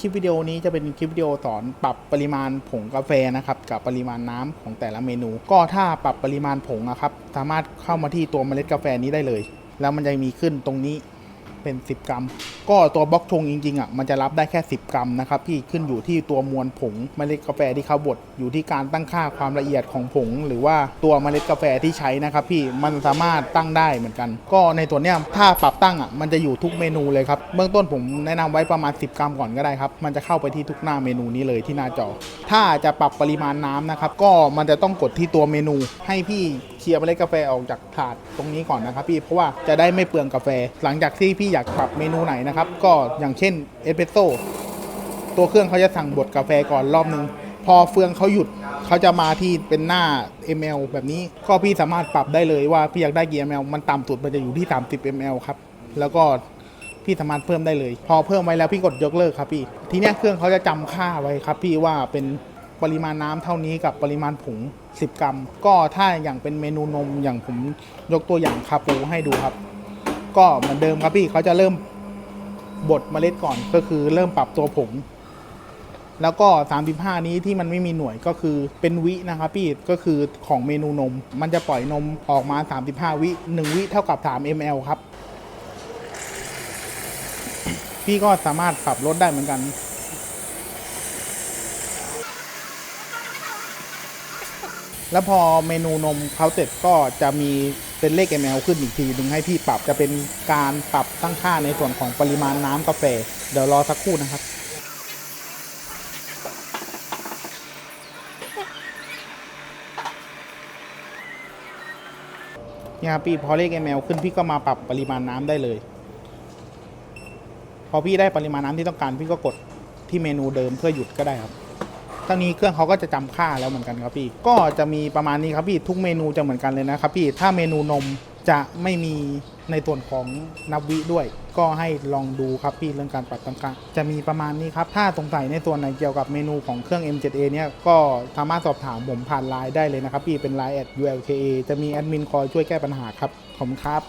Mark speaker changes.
Speaker 1: คลิปวิดีโอนี้จะเป็นคลิปวิดีโอสอนปรับปริมาณผงกาแฟนะครับกับปริมาณน้ำของแต่ละเมนู ก็ถ้าปรับปริมาณผงนะครับสามารถเข้ามาที่ตัวเมล็ดกาแฟนี้ได้เลย แล้วมันจะมีขึ้นตรงนี้ เป็น 10 กรัม ก็ตัวบล็อกชงจริงๆอะมันจะรับได้แค่ 10 กรัมนะครับพี่ขึ้นอยู่ที่ตัวมวลผงเมล็ดกาแฟที่เขาบดอยู่ที่การตั้งค่าความละเอียดของผง หรือว่าตัวเมล็ดกาแฟที่ใช้นะครับพี่มันสามารถตั้งได้เหมือนกัน ก็ในตัวเนี้ยถ้าปรับตั้งอะมันจะอยู่ทุกเมนูเลยครับเบื้องต้นผมแนะนำไว้ประมาณ 10 กรัมก่อนก็ได้ครับมันจะเข้าไปที่ทุกหน้าเมนูนี้เลยที่หน้าจอ ถ้าจะปรับปริมาณน้ำนะครับก็มันจะต้องกดที่ตัวเมนู ให้พี่เคลียร์เมล็ดกาแฟออกจากถาดตรงนี้ก่อนนะครับพี่เพราะว่าจะได้ไม่เปลืองกาแฟ หลังจากที่พี่อยากปรับเมนูไหนนะครับ ก็อย่างเช่นเอสเปรสโซ่ตัวเครื่องเขาจะสั่งบดกาแฟก่อนรอบนึง พอเฟืองเขาหยุดเขาจะมาที่เป็นหน้า ml แบบนี้ก็พี่สามารถปรับได้เลยว่าพี่อยากได้กี่ ml มันต่ำสุดมันจะอยู่ที่ 30 ml ครับ แล้วก็พี่สามารถเพิ่มได้เลย พอเพิ่มไว้แล้วพี่กดยกเลิกครับพี่ ทีนี้เครื่องเขาจะจำค่าไว้ครับ พี่ว่าเป็นปริมาณน้ำเท่านี้กับปริมาณผง 10 กรัม ก็ถ้าอย่างเป็นเมนูนมอย่างผมยกตัวอย่างคาปูให้ดูครับ ก็เหมือนเดิมครับพี่เขาจะเริ่มบดเมล็ดก่อนก็คือเริ่มปรับตัวผง แล้วก็ 35 นี้ที่มันไม่มีหน่วยก็คือเป็นวินะครับพี่ก็คือของเมนูนม มันจะปล่อยนมออกมา 35 วิ 1 วิเท่ากับ 3 ml ครับ พี่ก็สามารถปรับลดได้เหมือนกันแล้วพอเมนูนมเขาเสร็จก็จะมีเป็นเลข ml ขึ้นอีกทีหนึ่งให้พี่ปรับจะเป็นการปรับตั้งค่าในส่วนของปริมาณน้ำกาแฟ เดี๋ยวรอสักครู่นะครับเนี่ยครับพี่พอเลข ml ขึ้นพี่ก็มาปรับปริมาณน้ำได้เลย พอพี่ได้ปริมาณน้ำที่ต้องการพี่ก็กดที่เมนูเดิมเพื่อหยุดก็ได้ครับ ตอนนี้เครื่องเขาก็จะจำค่าแล้วเหมือนกันครับพี่ ก็จะมีประมาณนี้ครับพี่ทุกเมนูจะเหมือนกันเลยนะครับพี่ถ้าเมนูนมจะไม่มีในส่วนของนับวิด้วย ก็ให้ลองดูครับพี่เรื่องการปรับตั้งค่าจะมีประมาณนี้ครับ ถ้าสงสัยในส่วนไหนเกี่ยวกับเมนูของเครื่อง M7A เนี่ยก็สามารถสอบถามผมผ่านไลน์ได้เลยนะครับพี่เป็นไลน์ at ulka จะมีแอดมินคอยช่วยแก้ปัญหาครับ ขอบคุณครับ